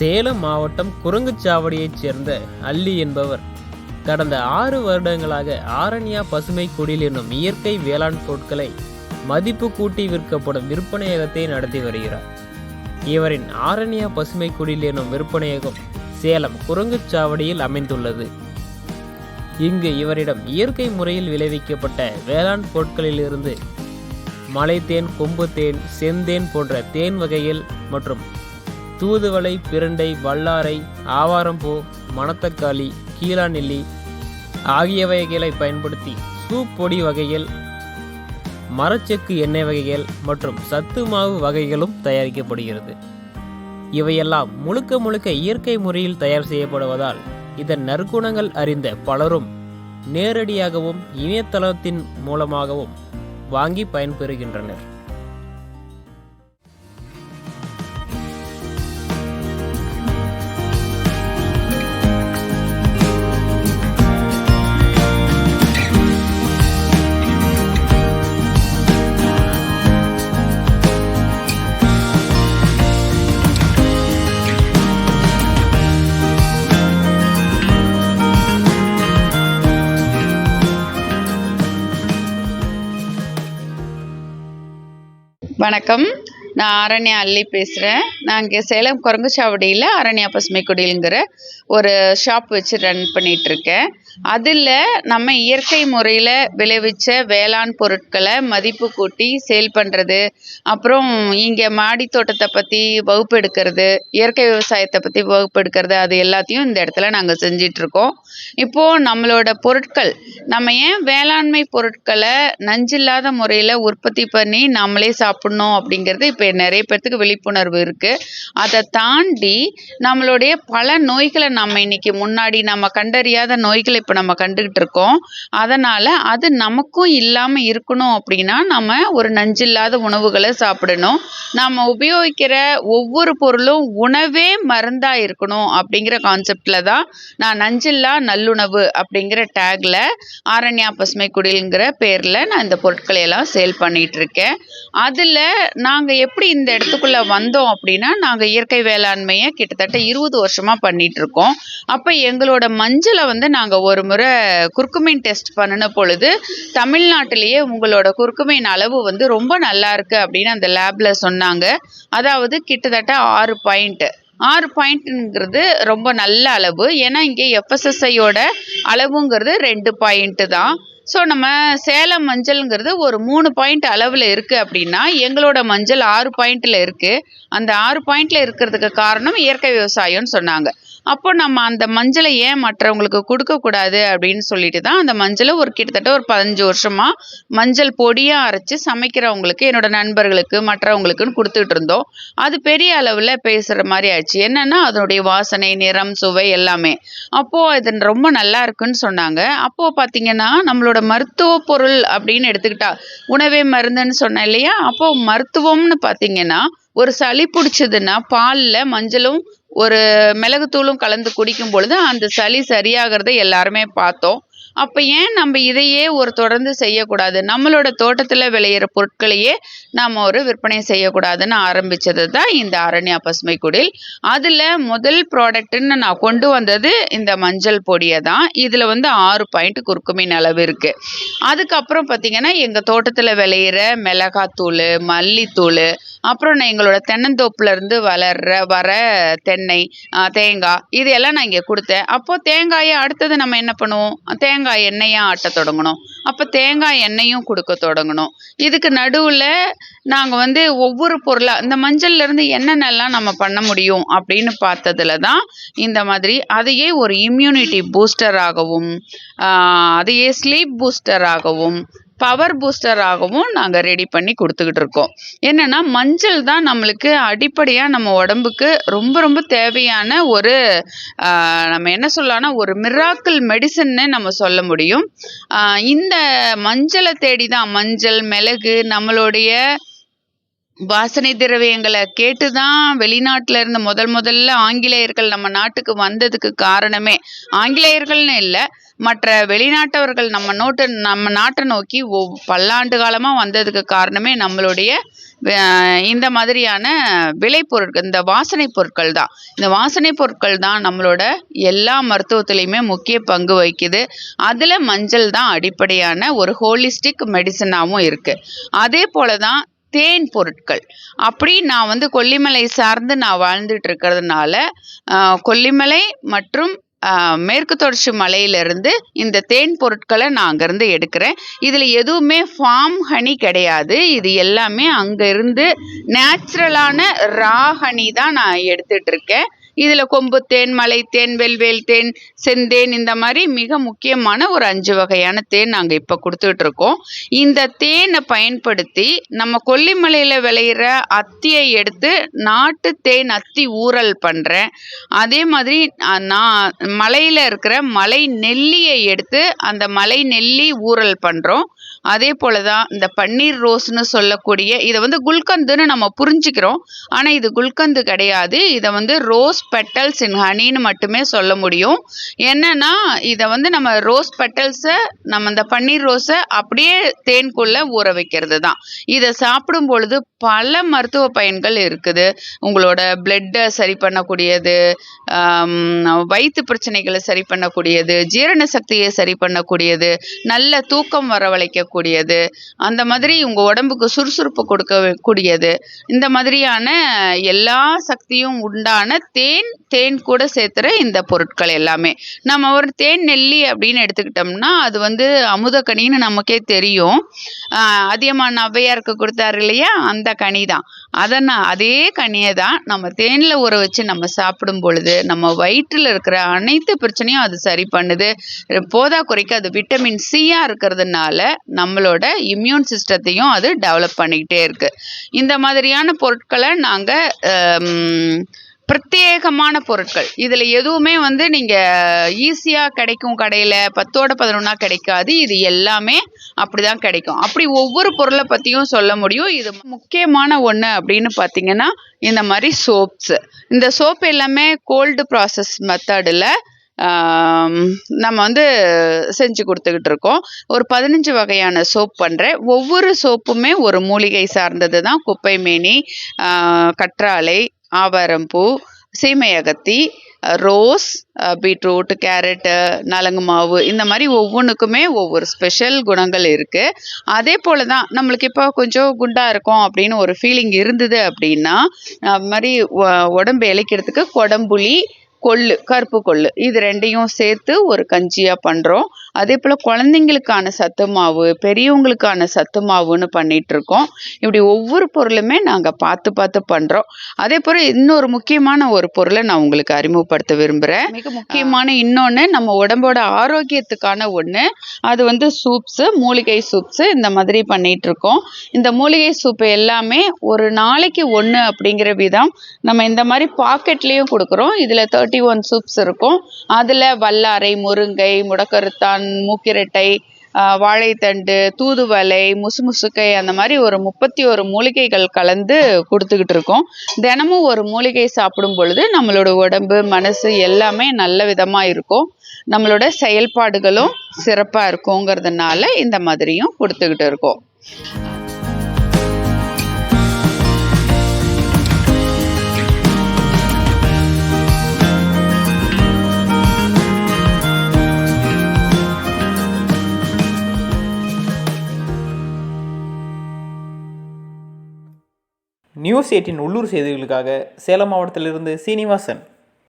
சேலம் மாவட்டம் குரங்குச்சாவடியைச் சேர்ந்த அல்லி என்பவர் கடந்த ஆறு வருடங்களாக ஆரண்யா பசுமை குடில் என்னும் இயற்கை வேளாண் பொருட்களை மதிப்பு கூட்டி விற்கப்படும் விற்பனையகத்தை நடத்தி வருகிறார். இவரின் ஆரண்யா பசுமை குடில் என்னும் விற்பனையகம் சேலம் குரங்குச்சாவடியில் அமைந்துள்ளது. இங்கு இவரிடம் இயற்கை முறையில் விளைவிக்கப்பட்ட வேளாண் பொருட்களிலிருந்து மலைத்தேன் கொம்புத்தேன் செந்தேன் போன்ற தேன் வகைகள் மற்றும் தூதுவளை பிரண்டை வல்லாரை ஆவாரம்பூ மணத்தக்காளி கீழாநெல்லி ஆகியவைகளை பயன்படுத்தி சூப் பொடி வகைகள் மரச்செக்கு எண்ணெய் வகைகள் மற்றும் சத்து மாவு வகைகளும் தயாரிக்கப்படுகிறது. இவையெல்லாம் முழுக்க முழுக்க இயற்கை முறையில் தயார் செய்யப்படுவதால் இதன் நற்குணங்கள் அறிந்த பலரும் நேரடியாகவும் இணையதளத்தின் மூலமாகவும் வாங்கி பயன்பெறுகின்றனர். வணக்கம். நான் ஆரண்யா அள்ளி பேசுகிறேன் நான் இங்கே சேலம் குரங்குச்சாவடியில் ஆரண்யா பசுமை குடிலுங்கிற ஒரு ஷாப் வச்சு ரன் பண்ணிகிட்ருக்கேன் அதில் நம்ம இயற்கை முறையில் விளைவிச்ச வேளாண் பொருட்களை மதிப்பு கூட்டி சேல் பண்ணுறது அப்புறம் இங்கே மாடி தோட்டத்தை பற்றி வகுப்பு எடுக்கிறது இயற்கை விவசாயத்தை பற்றி வகுப்பு எடுக்கிறது அது எல்லாத்தையும் இந்த இடத்துல நாங்கள் செஞ்சிட்ருக்கோம் இப்போது நம்மளோட பொருட்கள் நம்ம ஏன் வேளாண்மை பொருட்களை நஞ்சில்லாத முறையில் உற்பத்தி பண்ணி நம்மளே சாப்பிட்ணும் அப்படிங்கிறது இப்போ நிறைய பேர்த்துக்கு விழிப்புணர்வு இருக்குது அதை தாண்டி நம்மளுடைய பல நோய்களை நம்ம இன்னைக்கு முன்னாடி நம்ம கண்டறியாத நோய்களை இப்போ நம்ம கண்டுக்கிட்டு இருக்கோம் அதனால் அது நமக்கும் இல்லாமல் இருக்கணும் அப்படின்னா நம்ம ஒரு நஞ்சில்லாத உணவுகளை சாப்பிடணும். நம்ம உபயோகிக்கிற ஒவ்வொரு பொருளும் உணவே மருந்தாக இருக்கணும் அப்படிங்கிற கான்செப்டில் தான் நான் நஞ்சில்லா நல்லுணவு அப்படிங்கிற டேக்கில் ஆரண்யா பசுமை குடிலுங்கிற பேரில் நான் இந்த பொருட்களை எல்லாம் சேல் பண்ணிகிட்டு இருக்கேன் அதில் நாங்கள் எப்படி இந்த இடத்துக்குள்ளே வந்தோம் அப்படின்னா நாங்கள் இயற்கை வேளாண்மையை கிட்டத்தட்ட இருபது வருஷமாக பண்ணிகிட்ருக்கோம் அப்போ எங்களோட மஞ்சளை வந்து நாங்கள் ஒரு முறை குர்குமின் டெஸ்ட் பண்ணின பொழுது தமிழ்நாட்டிலேயே உங்களோட குர்குமின் அளவு வந்து ரொம்ப நல்லா இருக்கு அப்படின்னு அந்த லேப்ல சொன்னாங்க. அதாவது கிட்டத்தட்ட ஆறு பாயிண்ட். ஆறு பாயிண்ட்டுங்கிறது ரொம்ப நல்ல அளவு. ஏன்னா இங்கே எஃப்எஸ்எஸ்ஐயோட அளவுங்கிறது ரெண்டு பாயிண்ட்டு தான். ஸோ நம்ம சேலம் மஞ்சள்ங்கிறது ஒரு மூணு பாயிண்ட் அளவில் இருக்குது அப்படின்னா எங்களோட மஞ்சள் ஆறு பாயிண்டில் இருக்குது அந்த ஆறு பாயிண்டில் இருக்கிறதுக்கு காரணம் இயற்கை விவசாயம்னு சொன்னாங்க. அப்போ நம்ம அந்த மஞ்சளை ஏன் மற்றவங்களுக்கு கொடுக்கக்கூடாது அப்படின்னு சொல்லிட்டு தான் அந்த மஞ்சளை ஒரு கிட்டத்தட்ட ஒரு பதினஞ்சு வருஷமாக மஞ்சள் பொடியாக அரைச்சி சமைக்கிறவங்களுக்கு என்னோட நண்பர்களுக்கு மற்றவங்களுக்குன்னு கொடுத்துட்டு இருந்தோம். அது பெரிய அளவில் பேசுகிற மாதிரி ஆயிடுச்சு. என்னன்னா அதனுடைய வாசனை நிறம் சுவை எல்லாமே. அப்போது இது ரொம்ப நல்லா இருக்குன்னு சொன்னாங்க. அப்போது பார்த்தீங்கன்னா நம்மளோட மருத்துவ பொருள் அப்படின்னு எடுத்துக்கிட்டா உணவே மருந்துன்னு சொன்னேன் இல்லையா? அப்போது மருத்துவம்னு பார்த்தீங்கன்னா ஒரு சளி பிடிச்சதுன்னா பாலில் மஞ்சளும் ஒரு மிளகுத்தூளும் கலந்து குடிக்கும் பொழுது அந்த சளி சரியாகிறதை எல்லாருமே பார்த்தோம். அப்போ ஏன் நம்ம இதையே ஒரு தொடர்ந்து செய்யக்கூடாது? நம்மளோட தோட்டத்தில் விளையிற பொருட்களையே நாம் ஒரு விற்பனை செய்யக்கூடாதுன்னு ஆரம்பிச்சது தான் இந்த அரண்யா பசுமை குடில். அதில் முதல் ப்ராடக்ட்டுன்னு நான் கொண்டு வந்தது இந்த மஞ்சள் பொடியை தான். இதில் வந்து ஆறு பாயிண்ட் குறுக்குமின் அளவு இருக்குது அதுக்கப்புறம் பார்த்திங்கன்னா எங்கள் தோட்டத்தில் விளையிற மிளகாத்தூள் மல்லித்தூள் அப்புறம் நான் எங்களோட தென்னந்தோப்புலேருந்து வளர்ற வர தென்னை தேங்காய் இது எல்லாம் நான் இங்கே கொடுத்தேன். அப்போ தேங்காயை அடுத்தது நம்ம என்ன பண்ணுவோம்? தேங்காய் எண்ணெயாக ஆட்ட தொடங்கணும். அப்போ தேங்காய் எண்ணெயும் கொடுக்க தொடங்கணும். இதுக்கு நடுவில் நாங்கள் வந்து ஒவ்வொரு பொருளாக இந்த மஞ்சள்ல இருந்து என்னென்னலாம் நம்ம பண்ண முடியும் அப்படின்னு பார்த்ததுல தான் இந்த மாதிரி அதையே ஒரு இம்யூனிட்டி பூஸ்டராகவும் அதையே ஸ்லீப் பூஸ்டராகவும் பவர் பூஸ்டராகவும் நாங்கள் ரெடி பண்ணி கொடுத்துக்கிட்டு இருக்கோம். என்னென்னா மஞ்சள் தான் நம்மளுக்கு அடிப்படையாக நம்ம உடம்புக்கு ரொம்ப ரொம்ப தேவையான ஒரு நம்ம என்ன சொல்லலாம்னா ஒரு மிராக்கிள் மெடிசன்னு நம்ம சொல்ல முடியும். இந்த மஞ்சளை தேடி தான் மஞ்சள் மிளகு நம்மளுடைய வாசனை திரவியங்களை கேட்டு தான் வெளிநாட்டில் இருந்து முதல் முதல்ல ஆங்கிலேயர்கள் நம்ம நாட்டுக்கு வந்ததுக்கு காரணமே. ஆங்கிலேயர்கள்னு இல்லை மற்ற வெளிநாட்டவர்கள் நம்ம நோட்டு நம்ம நாட்டை நோக்கி ஒவ் பல்லாண்டு காலமாக வந்ததுக்கு காரணமே நம்மளுடைய இந்த மாதிரியான விளைபொருட்கள் இந்த வாசனை பொருட்கள் தான். இந்த வாசனை பொருட்கள் தான் நம்மளோட எல்லா மருத்துவத்திலையுமே முக்கிய பங்கு வகிக்குது. அதில் மஞ்சள் தான் அடிப்படையான ஒரு ஹோலிஸ்டிக் மெடிசனாகவும் இருக்குது அதே போல தான் தேன் பொருட்கள். அப்படி நான் வந்து கொல்லிமலை சார்ந்து நான் வாழ்ந்துட்டு இருக்கிறதுனால கொல்லிமலை மற்றும் மேற்கு தொடர்ச்சி மலையிலிருந்து இந்த தேன் பொருட்களை நான் அங்கேருந்து எடுக்கிறேன். இதில் எதுவுமே ஃபார்ம் ஹனி கிடையாது. இது எல்லாமே அங்கேருந்து நேச்சுரலான ரா ஹனி தான் நான் எடுத்துட்டு இருக்கேன். இதில் கொம்பு தேன் மலை தேன் வெல்வேல் தேன் செந்தேன் இந்த மாதிரி மிக முக்கியமான ஒரு அஞ்சு வகையான தேன் நாங்கள் இப்போ கொடுத்துட்டு இருக்கோம் இந்த தேனை பயன்படுத்தி நம்ம கொல்லிமலையில் விளையிற அத்தியை எடுத்து நாட்டு தேன் அத்தி ஊறல் பண்ணுறேன் அதே மாதிரி நான் மலையில் இருக்கிற மலை நெல்லியை எடுத்து அந்த மலை நெல்லி ஊறல் பண்ணுறோம் அதே போல தான் இந்த பன்னீர் ரோஸ்னு சொல்லக்கூடிய இதை வந்து குல்கந்துன்னு நம்ம புரிஞ்சுக்கிறோம். ஆனால் இது குல்கந்து கிடையாது. இதை வந்து ரோஸ் பெட்டல்ஸ் இன் ஹனின்னு மட்டுமே சொல்ல முடியும். என்னன்னா இதை வந்து நம்ம ரோஸ் பெட்டல்ஸை நம்ம இந்த பன்னீர் ரோஸை அப்படியே தேன்குள்ளே ஊற வைக்கிறது தான் இதை சாப்பிடும் பொழுது பல மருத்துவ பயன்கள் இருக்குது. உங்களோட பிளட்டை சரி பண்ணக்கூடியது வயிற்று பிரச்சனைகளை சரி பண்ணக்கூடியது ஜீரண சக்தியை சரி பண்ணக்கூடியது நல்ல தூக்கம் கூடியது அந்த மாதிரி உங்கள் உடம்புக்கு சுறுசுறுப்பு கொடுக்க கூடியது. இந்த மாதிரியான எல்லா சக்தியும் உண்டான தேன் தேன் கூட சேர்த்துற இந்த பொருட்கள் எல்லாமே. நம்ம ஒரு தேன் நெல்லி அப்படின்னு எடுத்துக்கிட்டோம்னா அது வந்து அமுதக்கனின்னு நமக்கே தெரியும். ஆஹ் ஔவையாருக்கு கொடுத்தாரு இல்லையா? அந்த கனி தான். அதை நான் அதே கனியை தான் நம்ம தேனில் ஊற வச்சு நம்ம சாப்பிடும் பொழுது நம்ம வயிற்றில் இருக்கிற அனைத்து பிரச்சனையும் அது சரி பண்ணுது. போதா குறைக்கு அது விட்டமின் சியாக இருக்கிறதுனால நம்மளோட இம்யூன் சிஸ்டத்தையும் அது டெவலப் பண்ணிக்கிட்டே இருக்குது இந்த மாதிரியான பொருட்களை நாங்கள் பிரத்யேகமான பொருட்கள். இதில் எதுவுமே வந்து நீங்கள் ஈஸியாக கிடைக்கும் கடையில் பத்தோட பதினொன்னா கிடைக்காது. இது எல்லாமே அப்படி தான் கிடைக்கும். அப்படி ஒவ்வொரு பொருளை பற்றியும் சொல்ல முடியும். இது முக்கியமான ஒன்று அப்படின்னு பார்த்தீங்கன்னா இந்த மாதிரி சோப்ஸு இந்த சோப் எல்லாமே கோல்டு ப்ராசஸ் மெத்தடில் நம்ம வந்து செஞ்சு கொடுத்துக்கிட்டு இருக்கோம். ஒரு பதினஞ்சு வகையான சோப் பண்ணுறேன் ஒவ்வொரு சோப்புமே ஒரு மூலிகை சார்ந்தது தான் குப்பைமேனி கற்றாழை ஆவாரம்பூ சீமையகத்தி ரோஸ் பீட்ரூட் கேரட்டு நலங்கு மாவு இந்த மாதிரி ஒவ்வொன்றுக்குமே ஒவ்வொரு ஸ்பெஷல் குணங்கள் இருக்குது அதே போல் தான் நம்மளுக்கு இப்போ கொஞ்சம் குண்டாக இருக்கும் அப்படின்னு ஒரு ஃபீலிங் இருந்தது அப்படின்னா அது மாதிரி உடம்பு இழைக்கிறதுக்கு கொடம்புளி கொள்ளு கருப்பு கொள்ளு. இது ரெண்டையும் சேர்த்து ஒரு கஞ்சியாக பண்ணுறோம் அதே போல் குழந்தைங்களுக்கான சத்து மாவு பெரியவங்களுக்கான சத்து மாவுன்னு பண்ணிட்டு இருக்கோம் இப்படி ஒவ்வொரு பொருளுமே நாங்கள் பார்த்து பார்த்து பண்ணுறோம் அதே போல் இன்னொரு முக்கியமான ஒரு பொருளை நான் உங்களுக்கு அறிமுகப்படுத்த விரும்புகிறேன் மிக முக்கியமான இன்னொன்று நம்ம உடம்போட ஆரோக்கியத்துக்கான ஒன்று அது வந்து சூப்ஸு மூலிகை சூப்ஸு இந்த மாதிரி பண்ணிட்டு இருக்கோம் இந்த மூலிகை சூப் எல்லாமே ஒரு நாளைக்கு ஒன்று அப்படிங்கிற விதம் நம்ம இந்த மாதிரி பாக்கெட்லேயும் கொடுக்குறோம். இதில் தேர்ட்டி ஒன் சூப்ஸ் இருக்கும். அதில் வல்லாரை முருங்கை முடக்கருத்தான் மூக்கிரட்டை வாழைத்தண்டு தூதுவளை முசுமுசுக்கை அந்த மாதிரி ஒரு முப்பத்தி ஒரு மூலிகைகள் கலந்து கொடுத்துக்கிட்டு இருக்கோம். தினமும் ஒரு மூலிகை சாப்பிடும் பொழுது நம்மளோட உடம்பு மனசு எல்லாமே நல்ல விதமாக இருக்கும். நம்மளோட செயல்பாடுகளும் சிறப்பாக இருக்குங்கிறதுனால இந்த மாதிரியும் கொடுத்துக்கிட்டு இருக்கோம். நியூஸ் எயிட்டின் உள்ளூர் செய்திகளுக்காக சேலம் மாவட்டத்திலிருந்து சீனிவாசன்.